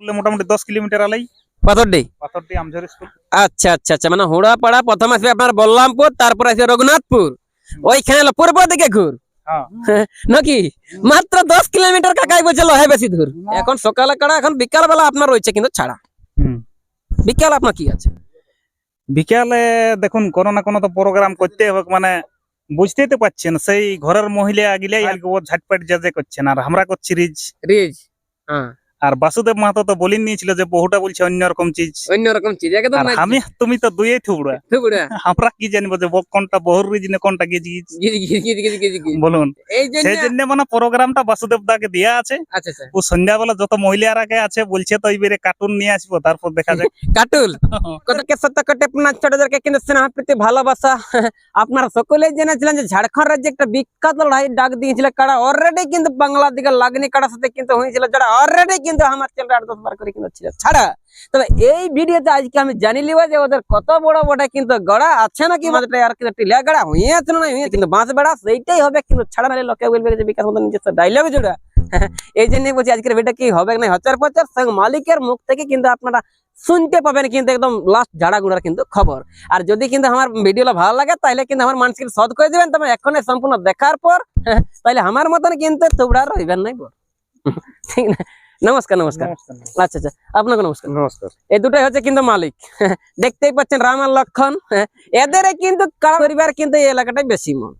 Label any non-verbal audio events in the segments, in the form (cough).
স্কুলে মোটামুটি দশ কিলোমিটার আলাই। পাথরডি? পাথরটি আমঝর স্কুল। আচ্ছা আচ্ছা আচ্ছা মানে হুড়াপাড়া প্রথম আসবে আপনার বল্লামপুর তারপর আসবে রঘুনাথপুর। ওইখানে পূর্ব দিকে ঘুর। হ্যাঁ। (laughs) নাকি? মাত্র দশ কিলোমিটার কাকাই বলছে লহে বেশি দূর। এখন সকালে কাড়া এখন বিকাল বেলা আপনার রয়েছে কিন্তু ছাড়া। হুম। বিকাল আপনার কি আছে? বিকালে দেখুন কোনো না কোনো তো প্রোগ্রাম করতে হবে মানে বুঝতেই তো পারছেন সেই ঘরের মহিলা গিলাই আর কি ও ঝাটপাট যা যে করছেন আর আমরা করছি রিজ। রিজ হ্যাঁ। আর বাসুদেব মাহাতো তো বলিন নিয়েছিল যে বহুটা বলছে অন্যরকম চিজ। অন্যরকম চিজ একদম আমি তুমি তো দুয়ে থুবড়া। (laughs) থুবড়া। আমরা কি জানব যে কোনটা বহুর রিজনে কোনটা গিজ গিজ? বলুন। সেই জন্য মানে প্রোগ্রামটা বাসুদেব দাকে দেয়া আছে। আচ্ছা, আচ্ছা। ও সন্ধ্যাবেলা যত মহিলারাকে আছে বলছে তো এইবারে কার্টুন নিয়ে আসব তারপর দেখা যায় (laughs) কার্টুন? (laughs) কতকে সত্য কটে আপনার ছোটদেরকে কিন্তু স্নেহ প্রীতি ভালোবাসা। আপনারা সকলে জেনেছিলেন যে ঝাড়খণ্ড রাজ্যে একটা বিখ্যাত লড়াই ডাক দিয়েছিল কারা অলরেডি কিন্তু বাংলার দিকে লাগনি কারা সাথে কিন্তু হয়েছিল যারা অলরেডি কিন্তু আমার চ্যানেল আট দশ বার করে কিন্তু ছিল। ছাড়া। তবে এই ভিডিওতে আজকে আমি জানি লিব যে ওদের কত বড় বড় কিন্তু গড়া আছে নাকি? আর কিন্তু টিলা গড়া হইয়াছে না হইয়াছে কিন্তু বাঁশ বেড়া, সেইটাই হবে কিন্তু ছাড়া নাহলে লোকে বলবে যে বিকাশ মতো নিজস্ব ডাইলগ জোড়া। (laughs) এই জন্যই বলছি আজকের ভিডিও কি হবে না, হচার পচার সঙ্গে মালিকের মুখ থেকে কিন্তু আপনারা শুনতে পাবেন কিন্তু একদম লাস্ট ঝাড়া গুঁড়ার কিন্তু খবর। আর যদি কিন্তু আমার ভিডিওটা ভালো লাগে তাহলে কিন্তু আমার মানুষকে সদ করে দেবেন, তবে এখন সম্পূর্ণ দেখার পর (laughs) তাহলে আমার মতন কিন্তু তোমরা রইবেন নাই বল (laughs) ঠিক না? নমস্কার নমস্কার। আচ্ছা আচ্ছা আপনাকে নমস্কার। নমস্কার। এই দুটাই হচ্ছে কিন্তু মালিক। দেখতেই পাচ্ছেন রাম আর লক্ষণ। এদের কিন্তু কারা পরিবার কিন্তু এই এলাকাটাই বেশি মন।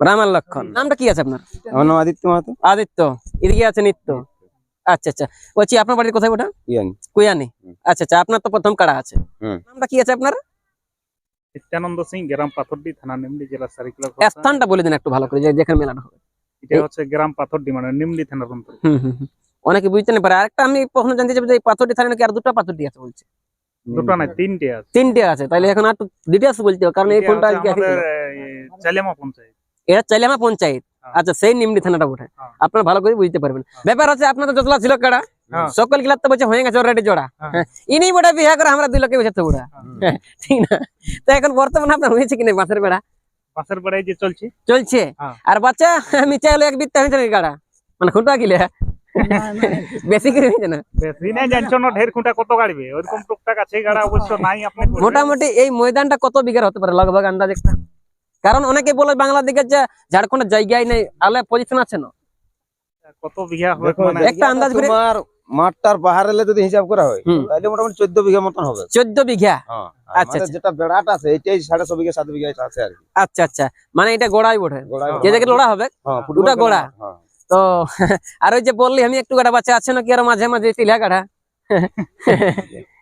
রাম আর লক্ষণ। নামটা কি আছে আপনার? আমার নাম আদিত্য মাহাতো। আদিত্য। এদিকে আছে নিত্য। আচ্ছা আচ্ছা। বলছি আপনার বাড়ির কোথায় ওটা? ইয়ানি কুয়ানি। আচ্ছা আচ্ছা আপনার তো প্রথম কাড়া আছে। নামটা কি আছে আপনার? নিত্যানন্দ সিং গ্রাম পাথরডি থানা নিমলি জেলা সারিকুলা স্থানটা বলে দিন একটু ভালো করে যেখানে মেলাটা হবে। এটা হচ্ছে গ্রাম পাথরডি মানে নিমলি থানার অন্তর হুম, হুম, হুম। অনেকে বুঝতে না পারে। আরেকটা আমি প্রশ্ন জানতে চাই যে পাথরটি থানা নাকি আর দুটো পাথরটি আছে বলছে? দুটো না তিনটে আছে। তিনটে আছে তাহলে এখন আর ডিটেলস বলতে হবে কারণ এই ফোনটা আজকে চালেমা পঞ্চায়েত। এটা চাইলামা পঞ্চায়েত? হ্যাঁ। আচ্ছা সেই নিমনি থানাটা ওঠে হ্যাঁ। আপনারা ভালো করে বুঝতে পারবেন। ব্যাপার হচ্ছে আপনাদের যতলা ছিল কাড়া? হ্যাঁ। সকল গিলা তো বলছে হয়ে গেছে অলরেডি জোড়া। হ্যাঁ। হ্যাঁ। ইনি বড় বিয়ে করে আমরা দুই লোকে ওড়া হ্যাঁ। ঠিক না? তো এখন বর্তমানে আপনার হয়েছে কিনা বাঁশের বেড়া? যে চলছে। চলছে? হ্যাঁ। আর বাচ্চা মিচা হলো এক বিত্তা হয়েছে নাকি গাড়া মানে খুঁটা গিলে বেশি করে হয়েছে না? বেশি নাই জানছো না ঢের খুঁটা কত গাড়বে? ওইরকম টুকটাক আছে গাড়া অবশ্য নাই আপনি মোটামুটি এই ময়দানটা কত বিঘার হতে পারে লগভগ আন্দাজ একটা? কারণ অনেকে বলে বাংলা দিকে যে ঝাড়খণ্ডের জায়গায় নেই আলে পজিশন আছে না? কত বিঘা হবে মানে? একটা আন্দাজ করে- তোমার মাঠটার পাহাড় এলে যদি হিসাব করা হয় তাহলে মোটামুটি চোদ্দ বিঘা মতন হবে। চোদ্দ বিঘা? হ্যাঁ আচ্ছা, আচ্ছা আচ্ছা। যেটা বেড়াটা আছে এটাই সাড়ে ছ বিঘা সাত বিঘা আছে আর আচ্ছা আচ্ছা। মানে এটা গোড়াই গোড়ায় যে জায়গায় লোড়া হবে হ্যাঁ, দুটা গোড়া? তো আর ওই যে বললি আমি একটু গাড়া বাচ্চা আছে নাকি? আর মাঝে মাঝে তিলা গাড়া।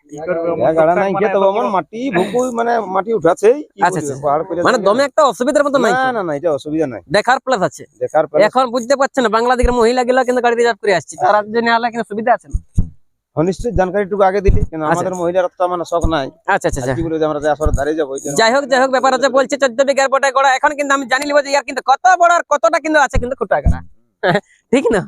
কি করবে? গাড়া নাই গিয়ে তবে এত আমার বড়- মাটি ভুকুই মাটি উঠাছে আচ্ছা, আচ্ছা। দমে একটা অসুবিধার মতো নাই না তো। না না এটা অসুবিধা নাই। দেখার প্লাস আছে। দেখার পরে এখন বুঝতে পারছেন না বাংলা মহিলা গুলো কিন্তু গাড়ি রিজার্ভ করে আসছে। তার জন্য আলাদা কিন্তু সুবিধা আছে না? নিশ্চয় জানকারিটুকু আগে দিলি কিন্তু আচ্ছা। আমাদের মহিলার তো মানে শখ নাই। আচ্ছা আচ্ছা আচ্ছা। কি বলে আমরা আসরে দাঁড়িয়ে যাব যাই হোক যাই হোক ব্যাপার হচ্ছে বলছে চোদ্দ বিঘার বটে গড়া। এখন কিন্তু আমি জানি লিব যে ইয়ার কিন্তু কত বড় আর কতটা কিন্তু আছে কিন্তু খুঁটা গাড়া। (laughs) ঠিক না?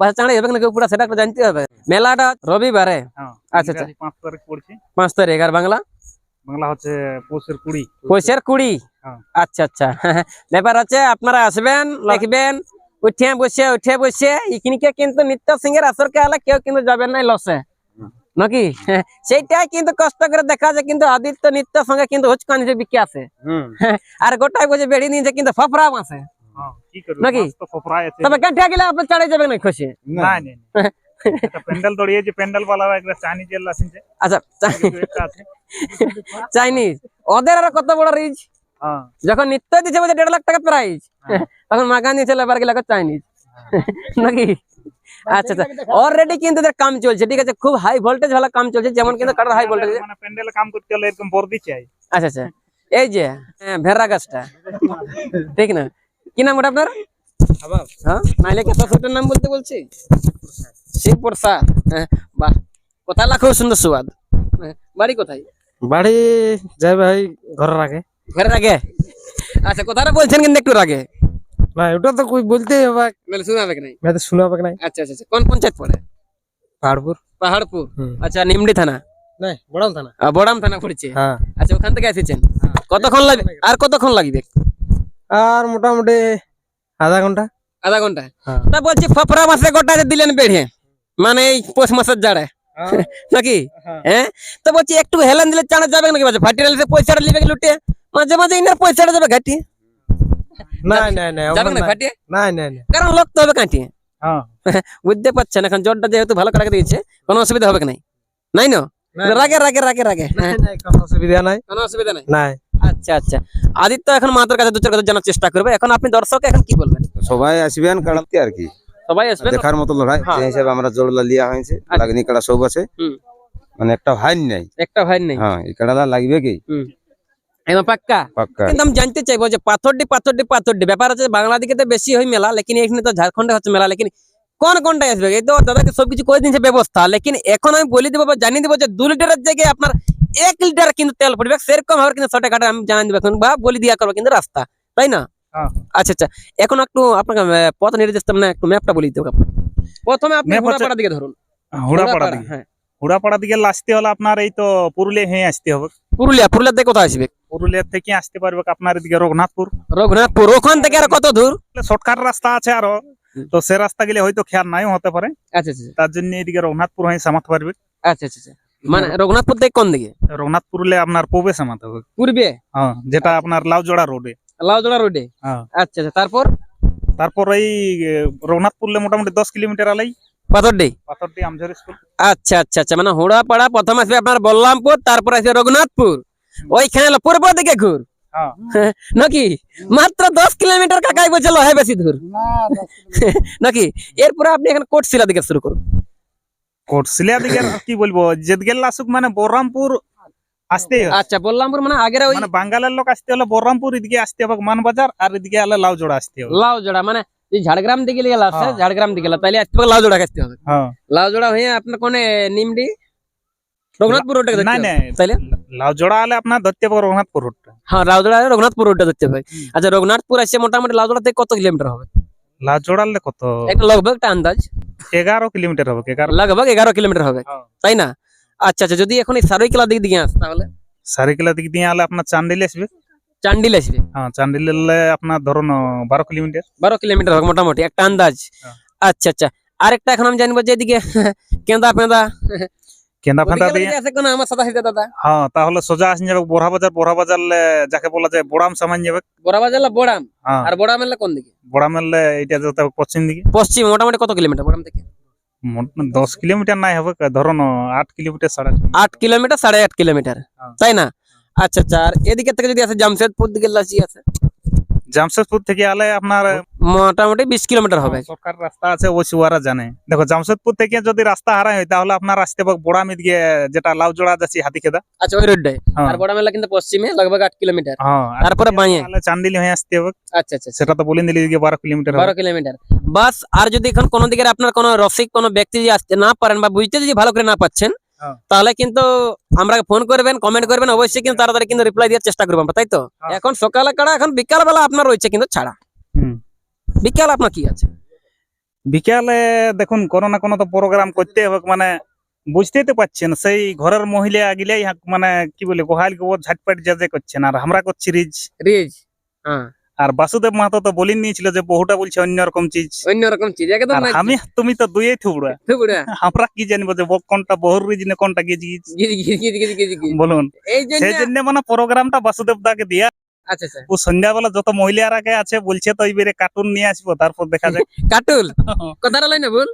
বাস চাঁড়ে হবে না কেউ পুরা সেটা জানতে হবে। মেলাটা রবিবারে। হ্যাঁ, আচ্ছা, আচ্ছা। পাঁচ তারিখ পড়ছে। পাঁচ তারিখ আর বাংলা? বাংলা হচ্ছে পৌষের কুড়ি। হ্যাঁ। আচ্ছা আচ্ছা। (laughs) ব্যাপার হচ্ছে আপনারা আসবেন লিখবেন উঠে বসে উঠে বসে ইখিনিকে কিন্তু নিত্য সিংহের আসরকে আলে কেউ কিন্তু যাবেন নাই লসে। নাকি? (laughs) সেইটাই কিন্তু কষ্ট করে দেখা যায় কিন্তু আদিত্য নিত্য সঙ্গে কিন্তু হুচকান বিকে আছে। আর গোটাই বসে বেড়ি নিয়ে কিন্তু ফফরাম আছে। কি নাকি? তবে গেলে আপনি চাড়ে না খুশি? না। প্যান্ডেল প্যান্ডেল চাইনিজ আচ্ছা চাইনিজ ওদের আর কত বড় হ্যাঁ। যখন নিত্য দিচ্ছে বলছে দেড় লাখ টাকা প্রাইজ তখন মাগান দিয়েছে এবার গেলে চাইনিজ নাকি? আচ্ছা আচ্ছা। অলরেডি কিন্তু এদের কাম চলছে ঠিক আছে? খুব হাই ভোল্টেজ ভালো কাম চলছে যেমন কিন্তু কাটার হাই ভোল্টেজ মানে প্যান্ডেলে কাম করতে হলে এরকম বর্দি চাই। আচ্ছা আচ্ছা। এই যে হ্যাঁ, ভেড়া গাছটা। ঠিক না? কি নাম ওটা আপনার? হ্যাঁ? নাইলে কে শ্বশুরের নাম বলতে বলছি? শিব প্রসাদ হ্যাঁ, বাহ। কোথায় খুব সুন্দর সুবাদ। হ্যাঁ, বাড়ি কোথায়? বাড়ি যাই ভাই ঘরের আগে। ঘরের আগে? আচ্ছা কথাটা বলছেন কিন্তু একটু আগে। না ওটা তো কই বলতেই হবে। মানে শোনাবে কি নাই? মেয়েদের শোনাবে নাই? আচ্ছা আচ্ছা আচ্ছা। কোন পঞ্চায়েত পড়ে? পাহাড়পুর। পাহাড়পুর। আচ্ছা নিমডি থানা? নাই বড়াম থানা। বড়াম থানা পড়ছে? হ্যাঁ। আচ্ছা ওখান থেকে এসেছেন। কতক্ষণ লাগবে? আর কতক্ষণ লাগবে? আর মোটামুটি আধা ঘণ্টা। আধা ঘণ্টা। হ্যাঁ। তা বলছি ফফরা মাসে গোটা দিলেন বেড়ে? মানে এই পৌষ মাসের জাড়ে। (laughs) নাকি? হ্যাঁ। তো বলছি একটু হেলান দিলে চানা যাবে নাকি? বলছে ফাটি রাখলে পয়সাটা লিবে লুটে মাঝে মাঝে ইনার পয়সাটা যাবে ঘাটি। নাই নাই যাবে না। কারণ লোক তো হবে হ্যাঁ। (laughs) বুঝতে পারছেন এখন জোরটা যেহেতু ভালো কাটাকে দিয়েছে কোনো অসুবিধা হবে কি নাই? নাই না। রাগে রাগে রাগে রাগে। কোনো অসুবিধা নাই। কোনো অসুবিধা নাই? নাই। আচ্ছা আচ্ছা। আদিত্য এখন মাতার কাছে দু চার কথা জানার চেষ্টা করবে। এখন আপনি দর্শক এখন কি বলবেন? সবাই আসবেন কাড়াতে আর কি? সবাই আসবেন? দেখার মতো লড়াই। হ্যাঁ। যে হিসাবে আমরা জোড়লা লিয়া হয়েছে আচ্ছা। লাগনি কাড়া সব আছে। মানে একটা নাই। একটা ভাই নেই। হ্যাঁ এই কাড়াটা লাগবে কি? একদম পাক্কা? পাক্কা। কিন্তু আমি জানতে চাইব যে পাথরডি পাথরডি পাথরডি। ব্যাপার তো বেশি হয় মেলা লেকিন এখানে তো ঝাড়খণ্ডে হচ্ছে মেলা লেকিন কোন কোনটা আসবে? এই তো দাদাকে সবকিছু করে দিয়েছে ব্যবস্থা লেকিন এখন আমি বলে দেবো বা জানিয়ে দেবো যে দু লিটারের জায়গায় আপনার এক লিটার কিন্তু তেল পড়বে। সেরকম ভাবে কিন্তু শর্টে ঘাটে আমি জানিয়ে দেবো বা বলে দিয়া করব কিন্তু রাস্তা তাই না? হ্যাঁ। আচ্ছা আচ্ছা এখন একটু আপনাকে পথ নির্দেশ মানে একটু ম্যাপটা বলে দিতে হবে প্রথমে আপনি ঘোড়াপাড়া দিকে ধরুন। হুড়াপাড়া দিকে। হ্যাঁ। হুড়াপাড়া দিকে আসতে হলে আপনার এই তো পুরুলিয়া হয়ে আসতে হবে। পুরুলিয়া পুরুলিয়ার দিকে কোথায় আসবে? পুরুলিয়া থেকে আসতে পারবে আপনার এদিকে রঘুনাথপুর। রঘুনাথপুর ওখান থেকে আর কত দূর? শর্টকাট রাস্তা আছে আরও। তো সে রাস্তা গেলে হয়তো খেয়াল নাই হতে পারে। আচ্ছা আচ্ছা। তার জন্য এদিকে রঘুনাথপুর হয়ে সামাতে পারবে। আচ্ছা আচ্ছা আচ্ছা। মানে রঘুনাথপুর থেকে কোন দিকে? রঘুনাথপুরলে আপনার পূবে সামাতে হবে পূর্বে হ্যাঁ যেটা আপনার লাউজোড়া রোডে লাউজোড়া রোডে হ্যাঁ। আচ্ছা আচ্ছা তারপর? তারপর এই এ, রঘুনাথপুরলে মোটামুটি দশ কিলোমিটার আলাই। পাথরডি? পাথরটি আমঝর স্কুল আচ্ছা আচ্ছা আচ্ছা মানে হুড়াপাড়া প্রথম আসবে আপনার বলরামপুর তারপর আসবে রঘুনাথপুর। ওইখানে পূর্ব দিকে ঘুর। হ্যাঁ। (laughs) নাকি? মাত্র দশ কিলোমিটার কাকাই বলছিল হয় বেশি দূর। (laughs) নাকি? এরপরে আপনি এখানে কোটশিলা দিকে শুরু করুন। কোটশিলিয়া দিকে কি বলব যেদিকে আসুক মানে বহরমপুর আসতে আচ্ছা বলরামপুর মানে আগের ওই মানে বাঙ্গালের লোক আসতে হলে বহরমপুর এদিকে আসতে হবে মানবাজার আর এদিকে আলে লাউজোড়া আসতে হবে। লাউজোড়া মানে এই ঝাড়গ্রাম দিকে গেলে আছে হ্যাঁ। ঝাড়গ্রাম দিকে গেলে তাইলে আসতে হবে লাউজোড়া আসতে হবে। হ্যাঁ। লাউজোড়া হয়ে আপনার কোনে নিমডি? রঘুনাথপুর রোডটা না? লাউজোড়া আলে আপনার ধরতে হবে রঘুনাথপুর রোডটা। হ্যাঁ লাউজোড়া রঘুনাথপুর রোডটা ধরতে হবে। আচ্ছা রঘুনাথপুর আসছে মোটামুটি লাউজোড়া থেকে কত কিলোমিটার হবে? লাউজোড়া আলে কত? একটা লগভগ একটা আন্দাজ। এগারো কিলোমিটার হবে এগারো লগভগ এগারো কিলোমিটার হবে হ্যাঁ। তাই না? আচ্ছা আচ্ছা যদি এখন এই সারৈকেলা দিক দিয়ে আস তাহলে? সারিকেলা দিক দিয়ে আলে আপনার চান্ডিল আসবে। চান্ডিল আসবে? হ্যাঁ চান্ডিল এলে আপনার ধরুন বারো কিলোমিটার। বারো কিলোমিটার হবে মোটামুটি একটা আন্দাজ। হ্যাঁ। আচ্ছা আচ্ছা। আরেকটা এখন আমি জানব যে এদিকে কেন্দা ফেন্দা দিয়ে? আমার দাদা। হ্যাঁ তাহলে সোজা আসে যাবে বোরা বাজার বোরা বাজার যাকে বলা যায় বোড়াম সামান যাবে। বাজার বোড়াম হ্যাঁ। আর বোড়াম এলে কোন দিকে? বোড়াম এলে এটা যেতে হবে পশ্চিম দিকে। পশ্চিম মোটামুটি কত কিলোমিটার বোড়াম থেকে? দশ কিলোমিটার নাই হবে ধরুন আট কিলোমিটার সাড়ে আট কিলোমিটার। সাড়ে আট কিলোমিটার। হ্যাঁ। তাই না? আচ্ছা আচ্ছা আর এদিকে থেকে যদি আছে জামশেদপুর দিকে লাচি আছে? জামশেদপুর থেকে আলে আপনার মোটামুটি বিশ কিলোমিটার হবে। সরকার রাস্তা আছে ওই সুয়ারা জানে। দেখো জামশেদপুর থেকে যদি রাস্তা হারাই হয় তাহলে আপনার আসতে হবে বোড়াম এদিকে যেটা লাউজোড়া যাচ্ছি হাতি খেদা আচ্ছা ওই রোডটাই হ্যাঁ। আর বোড়াম এলে কিন্তু পশ্চিমে লগভগ আট কিলোমিটার। হ্যাঁ তারপরে তাহলে চান্ডিল হয়ে আসতে হবে। আচ্ছা আচ্ছা আচ্ছা। সেটা তো বলে দিলি বারো কিলোমিটার বারো কিলোমিটার। বাস আর যদি এখন কোনো দিকে আপনার কোনো রসিক কোনো ব্যক্তি যদি আসতে না পারেন বা বুঝতে যদি ভালো করে না পাচ্ছেন। তাহলে কিন্তু আমরা ফোন করবেন কমেন্ট করবেন অবশ্যই কিন্তু তাড়াতাড়ি কিন্তু রিপ্লাই দেওয়ার চেষ্টা করব আমরা তাই তো? হ্যাঁ। এখন সকালে কাড়া এখন বিকাল বেলা আপনার রয়েছে কিন্তু ছাড়া। হুম। বিকাল আপনার কি আছে? বিকালে দেখুন কোনো না কোনো তো প্রোগ্রাম করতে হবে মানে বুঝতেই তো পারছেন সেই ঘরের মহিলা গিলাই হাক- মানে কি বলে গোহাল ও ঝাটপাট যা যে করছেন আর আমরা করছি রিজ। রিজ হ্যাঁ। আর বাসুদেব মাহাতো তো বলিন নিয়েছিল যে বহুটা বলছে অন্যরকম চিজ। অন্যরকম চিজ আমি তুমি তো দুয়ে থুবড়া। থুবড়া। (laughs) আমরা কি জানব যে কোনটা বহুর রিজনে কোনটা গিজ বলুন। সেই জন্য মানে প্রোগ্রামটা বাসুদেব দাকে দিয়া। আচ্ছা, আচ্ছা। ও সন্ধ্যাবেলা যত মহিলারা কে আছে বলছে তো এবারে কার্টুন নিয়ে আসব তারপর দেখা যায় (laughs) কার্টুন? (laughs) কথাটা লাই না বল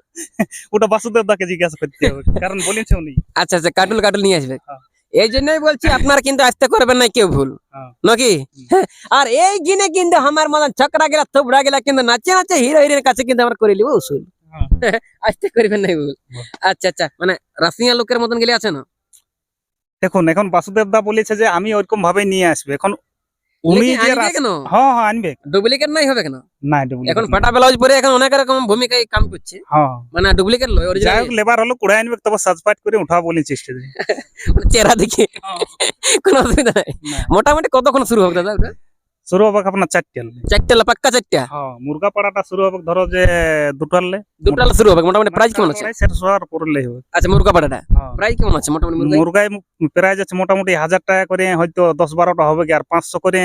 ওটা বাসুদেব দাকে জিজ্ঞাসা করতে হবে কারণ বলেছে উনি। আচ্ছা আচ্ছা কার্টুন কার্টুন নিয়ে আসবে। হ্যাঁ। এই জন্যই বলছি আপনার কিন্তু আসতে করবেন না কেউ ভুল। হ্যাঁ। নাকি? আর এই গিনে কিন্তু আমার মতন ছকরা গেলা থুবড়া গেলা কিন্তু নাচে নাচে হিরো হিরোর কাছে কিন্তু আমার করে নিব উসুল। হ্যাঁ। (laughs) আসতে করবেন না ভুল। আচ্ছা আচ্ছা মানে রাশিয়া লোকের মতন গেলে আছে না দেখুন এখন বাসুদেব দা বলেছে যে আমি ওইরকম ভাবে নিয়ে আসবে। এখন উনি যে কেন? হ্যাঁ হ্যাঁ আনবে। ডুপ্লিকেট নাই হবে কেন? না ডুপ্লিকেট এখন। ফাটা ব্লাউজ পরে এখন অনেক রকম ভূমিকায় কাম করছে। হ্যাঁ মানে ডুপ্লিকেট লয় অরিজিনাল হোক লেবার হলো আনবে তবে সাজপাট করে উঠা স্টেজে (laughs) চেহারা দেখে কোনো অসুবিধা নাই। মোটামুটি কতক্ষণ শুরু হবে দাদা? ওটা শুরু হবে আপনার চারটে চারটে লা- পাক্কা চারটা হ্যাঁ মুরগা পাড়াটা শুরু হবে ধরো যে দুটালে। দুটো লা শুরু হবে মোটামুটি প্রাইস কেমন আছে? সেটা শোয়ার পড়লেই হবে আচ্ছা মুরগা হ্যাঁ। প্রাইস কেমন আছে মোটামুটি মুরগা মুরগায় প্রাইস আছে মোটামুটি হাজার টাকা করে হয়তো দশ বারোটা হবে আর পাঁচশো করে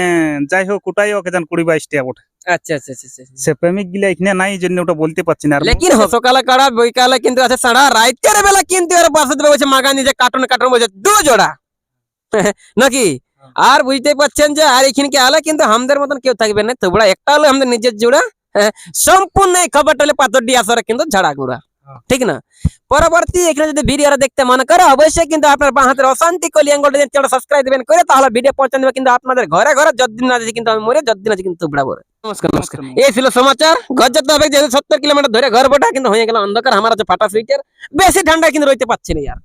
যাই হোক ওটাই ওকে যান কুড়ি বাইশ টাকা ওঠে আচ্ছা আচ্ছা আচ্ছা আচ্ছা। সে প্রেমিক গিলা এখানে নাই জন্য ওটা বলতে পারছি না। আর লেকিন সকালে কাড়া বৈকালে কিন্তু আছে সাড়া রাইতের বেলা কিন্তু এর পাশে দেবে বলছে মাগা নিজে কার্টুন কার্টুন বলছে দু জোড়া (laughs) নাকি আর বুঝতে পারছেন যে আর এখানে আলে কিন্তু আমাদের মতন কেউ থাকবে না। তোমরা একটা হলো আমাদের নিজের জোড়া হ্যাঁ, সম্পূর্ণ এই খবরটা হলে পাথর দিয়ে আসরে কিন্তু ঝাড়া গুড়া। ঠিক না? পরবর্তী এখানে যদি ভিডিওটা দেখতে মনে করে অবশ্যই কিন্তু আপনার বাঁ হাতের অশান্তি কলি অ্যাঙ্গলটা চ্যানেল সাবস্ক্রাইব দিবেন করে তাহলে ভিডিও পৌঁছে দেবে কিন্তু আপনাদের ঘরে ঘরে যতদিন না আছে কিন্তু আমি মরে যতদিন আছে কিন্তু বলে নমস্কার নমস্কার। এই ছিল সমাচার। যেতে হবে যেহেতু সত্তর কিলোমিটার ধরে ঘর বটা কিন্তু হয়ে গেল অন্ধকার আমার আছে ফাটা সুইটার। বেশি ঠান্ডা কিন্তু রইতে পারছি না ইয়ার।